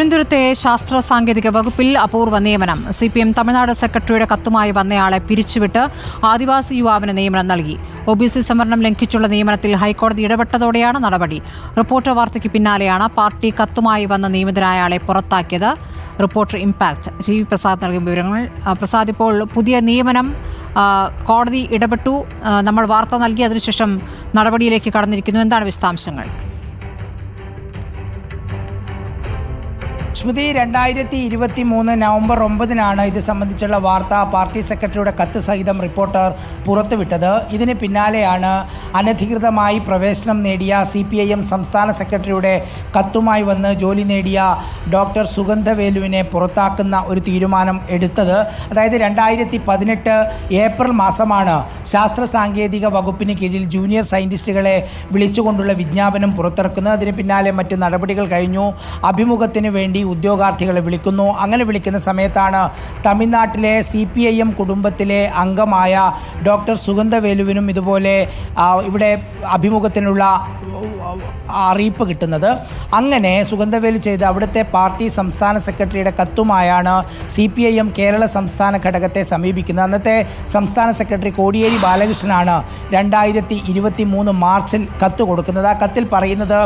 തിരുവനന്തപുരത്തെ ശാസ്ത്ര സാങ്കേതിക വകുപ്പിൽ അപൂർവ നിയമനം. സി പി എം തമിഴ്നാട് സെക്രട്ടറിയുടെ കത്തുമായി വന്നയാളെ പിരിച്ചുവിട്ട് ആദിവാസി യുവാവിന് നിയമനം നൽകി. ഒ ബി സി സംവരണം ലംഘിച്ചുള്ള നിയമനത്തിൽ ഹൈക്കോടതി ഇടപെട്ടതോടെയാണ് നടപടി. റിപ്പോർട്ടർ വാർത്തയ്ക്ക് പിന്നാലെയാണ് പാർട്ടി കത്തുമായി വന്ന നിയമിതനായ ആളെ പുറത്താക്കിയത്. Reporter impact. G V Prasad നൽകിയ വിവരങ്ങൾ. പ്രസാദ് ഇപ്പോൾ പുതിയ നിയമനം കോടതി ഇടപെട്ടു. നമ്മൾ വാർത്ത നൽകി അതിനുശേഷം നടപടിയിലേക്ക് കടന്നിരിക്കുന്നു. എന്താണ് വിശദാംശങ്ങൾ? സ്മൃതി രണ്ടായിരത്തി ഇരുപത്തി മൂന്ന് നവംബർ ഒമ്പതിനാണ് ഇത് സംബന്ധിച്ചുള്ള വാർത്ത. പാർട്ടി സെക്രട്ടറിയുടെ കത്ത് സഹിതം റിപ്പോർട്ടർ പുറത്തുവിട്ടത്. ഇതിന് പിന്നാലെയാണ് അനധികൃതമായി പ്രവേശനം നേടിയ സി പി ഐ എം സംസ്ഥാന സെക്രട്ടറിയുടെ കത്തുമായി വന്ന് ജോലി നേടിയ ഡോക്ടർ സുഗന്ധവേലുവിനെ പുറത്താക്കുന്ന ഒരു തീരുമാനം എടുത്തത്. അതായത് രണ്ടായിരത്തി പതിനെട്ട് ഏപ്രിൽ മാസമാണ് ശാസ്ത്ര സാങ്കേതിക വകുപ്പിന് കീഴിൽ ജൂനിയർ സയന്റിസ്റ്റുകളെ വിളിച്ചുകൊണ്ടുള്ള വിജ്ഞാപനം പുറത്തിറക്കുന്നത്. അതിന് പിന്നാലെ മറ്റ് നടപടികൾ കഴിഞ്ഞു. അഭിമുഖത്തിന് വേണ്ടി ഉദ്യോഗാർത്ഥികളെ വിളിക്കുന്നു. അങ്ങനെ വിളിക്കുന്ന സമയത്താണ് തമിഴ്നാട്ടിലെ സി പി ഐ എം കുടുംബത്തിലെ അംഗമായ ഡോക്ടർ സുഗന്ധവേലുവിനും ഇതുപോലെ ഇവിടെ അഭിമുഖത്തിനുള്ള അറിയിപ്പ് കിട്ടുന്നത്. അങ്ങനെ സുഗന്ധവേലി ചെയ്ത് അവിടുത്തെ പാർട്ടി സംസ്ഥാന സെക്രട്ടറിയുടെ കത്തുമായാണ് C P I M Kerala സംസ്ഥാന ഘടകത്തെ സമീപിക്കുന്നത്. അന്നത്തെ സംസ്ഥാന സെക്രട്ടറി കോടിയേരി ബാലകൃഷ്ണനാണ് രണ്ടായിരത്തി ഇരുപത്തി മൂന്ന് മാർച്ചിൽ കത്ത് കൊടുക്കുന്നത്. ആ കത്തിൽ പറയുന്നത്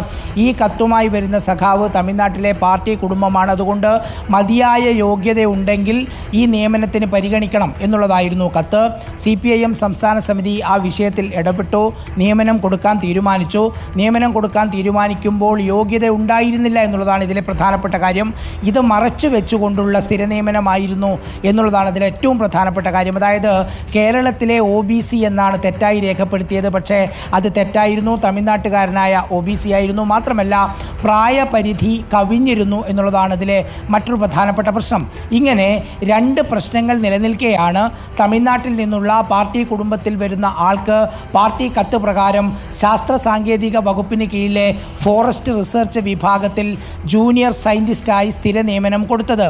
ഈ കത്തുമായി വരുന്ന സഖാവ് തമിഴ്നാട്ടിലെ പാർട്ടി കുടുംബമാണ്. അതുകൊണ്ട് മതിയായ യോഗ്യതയുണ്ടെങ്കിൽ ഈ നിയമനത്തിന് പരിഗണിക്കണം എന്നുള്ളതായിരുന്നു കത്ത്. സി പി ഐ എം സംസ്ഥാന സമിതി ആ വിഷയത്തിൽ ഇടപെട്ടു. നിയമനം കൊടുക്കാൻ തീരുമാനിച്ചു. നിയമനം കൊടുക്കാൻ തീരുമാനിക്കുമ്പോൾ യോഗ്യത ഉണ്ടായിരുന്നില്ല എന്നുള്ളതാണ് ഇതിലെ പ്രധാനപ്പെട്ട കാര്യം. ഇത് മറച്ചു വെച്ചുകൊണ്ടുള്ള സ്ഥിര നിയമനമായിരുന്നു എന്നുള്ളതാണ് ഇതിലെ ഏറ്റവും പ്രധാനപ്പെട്ട കാര്യം. അതായത് കേരളത്തിലെ ഒ ബി സി എന്നാണ് തെറ്റായി രേഖപ്പെടുത്തിയത്. പക്ഷേ അത് തെറ്റായിരുന്നു. തമിഴ്നാട്ടുകാരനായ ഒ ബി സി ആയിരുന്നു. മാത്രമല്ല പ്രായപരിധി കവിഞ്ഞിരുന്നു എന്നുള്ളതാണ് ഇതിലെ മറ്റൊരു പ്രധാനപ്പെട്ട പ്രശ്നം. ഇങ്ങനെ രണ്ട് പ്രശ്നങ്ങൾ നിലനിൽക്കെയാണ് തമിഴ്നാട്ടിൽ നിന്നുള്ള പാർട്ടി കുടുംബത്തിൽ വരുന്ന ആൾക്ക് പാർട്ടി കത്ത് പ്രകാരം ശാസ്ത്ര സാങ്കേതിക വകുപ്പിന് കീഴിലെ ഫോറസ്റ്റ് റിസർച്ച് വിഭാഗത്തിൽ ജൂനിയർ സയന്റിസ്റ്റായി സ്ഥിര നിയമനം കൊടുത്തത്.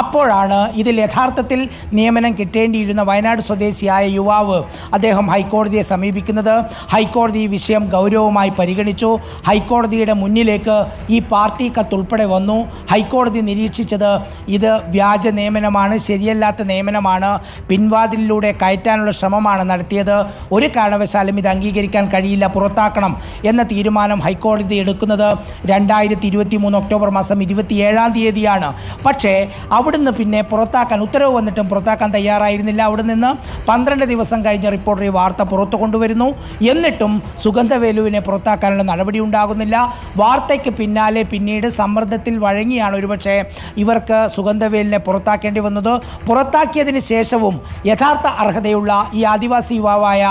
അപ്പോഴാണ് ഇതിൽ യഥാർത്ഥത്തിൽ നിയമനം കിട്ടേണ്ടിയിരുന്ന വയനാട് സ്വദേശിയായ യുവാവ് അദ്ദേഹം ഹൈക്കോടതിയെ സമീപിക്കുന്നത്. ഹൈക്കോടതി ഈ വിഷയം ഗൗരവമായി പരിഗണിച്ചു. ഹൈക്കോടതിയുടെ മുന്നിലേക്ക് ഈ പാർട്ടി കത്തുൾപ്പെടെ വന്നു. ഹൈക്കോടതി നിരീക്ഷിച്ചത് ഇത് വ്യാജ നിയമനമാണ് ശരിയല്ലാത്ത നിയമനമാണ് പിൻവാതിലിലൂടെ കയറ്റാനുള്ള ശ്രമമാണ് നടത്തിയത്. ഒരു കാരണവശാലും ഇത് അംഗീകരിക്കാൻ കഴിയില്ല പുറത്താക്കണം എന്ന തീരുമാനം ഹൈക്കോടതി എടുക്കുന്നത് രണ്ടായിരത്തി ഇരുപത്തി മൂന്ന് ഒക്ടോബർ മാസം ഇരുപത്തിയേഴാം തീയതിയാണ്. പക്ഷേ അവിടുന്ന് പിന്നെ പുറത്താക്കാൻ ഉത്തരവ് വന്നിട്ടും പുറത്താക്കാൻ തയ്യാറായിരുന്നില്ല. അവിടെ നിന്ന് പന്ത്രണ്ട് ദിവസം കഴിഞ്ഞ റിപ്പോർട്ടർ ഈ വാർത്ത പുറത്തു കൊണ്ടുവരുന്നു. എന്നിട്ടും സുഗന്ധവേലുവിനെ പുറത്താക്കാനുള്ള നടപടി ഉണ്ടാകുന്നില്ല. വാർത്തയ്ക്ക് പിന്നാലെ പിന്നീട് സമ്മർദ്ദത്തിൽ വഴങ്ങിയാണ് ഒരുപക്ഷെ ഇവർക്ക് സുഗന്ധവേലിനെ പുറത്താക്കേണ്ടി വന്നത്. പുറത്താക്കിയതിന് ശേഷവും യഥാർത്ഥ അർഹതയുള്ള ഈ ആദിവാസി യുവാവായ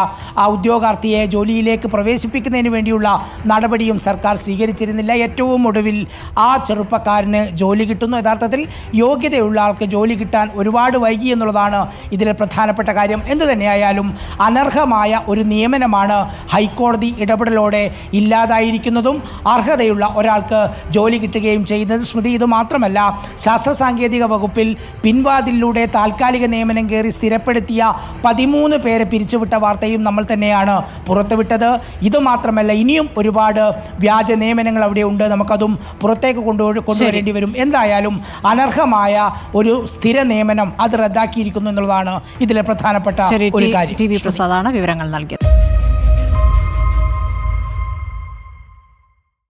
ആ ഉദ്യോഗാർത്ഥിയെ ജോലിയിലേക്ക് പ്രവേശിപ്പിക്കുന്നതിന് വേണ്ടിയുള്ള നടപടിയും സർക്കാർ സ്വീകരിച്ചിരുന്നില്ല. ഏറ്റവും ഒടുവിൽ ആ ചെറുപ്പക്കാരന് ജോലി കിട്ടുന്നു. യഥാർത്ഥത്തിൽ യോഗ്യതയുള്ള ആൾക്ക് ജോലി കിട്ടാൻ ഒരുപാട് വൈകി എന്നുള്ളതാണ് ഇതിലെ പ്രധാനപ്പെട്ട കാര്യം. എന്തു തന്നെയായാലും അനർഹമായ ഒരു നിയമനമാണ് ഹൈക്കോടതി ഇടപെടലോടെ ഇല്ലാതായിരിക്കുന്നതും അർഹതയുള്ള ഒരാൾക്ക് ജോലി കിട്ടുകയും ചെയ്യുന്നത്. സ്മൃതി ഇത് മാത്രമല്ല ശാസ്ത്ര സാങ്കേതിക വകുപ്പിൽ പിൻവാതിലൂടെ താൽക്കാലിക നിയമനം കയറി സ്ഥിരപ്പെടുത്തിയ പതിമൂന്ന് പേരെ പിരിച്ചുവിട്ട വാർത്തയും നമ്മൾ തന്നെയാണ് പുറത്തുവിട്ടത്. ഇതുമാത്രമല്ല ഇനിയും ഒരുപാട് വ്യാജ നിയമനങ്ങൾ അവിടെ ഉണ്ട്. നമുക്കതും പുറത്തേക്ക് കൊണ്ടുപോയി കൊണ്ടുവരേണ്ടി വരും. എന്തായാലും അനർഹമായ ഒരു സ്ഥിര നിയമനം അത് റദ്ദാക്കിയിരിക്കുന്നു എന്നുള്ളതാണ് ഇതിലെ പ്രധാനപ്പെട്ട ഒരു കാര്യം. ടി വി പ്രസാദാണ് വിവരങ്ങൾ നൽകിയത്.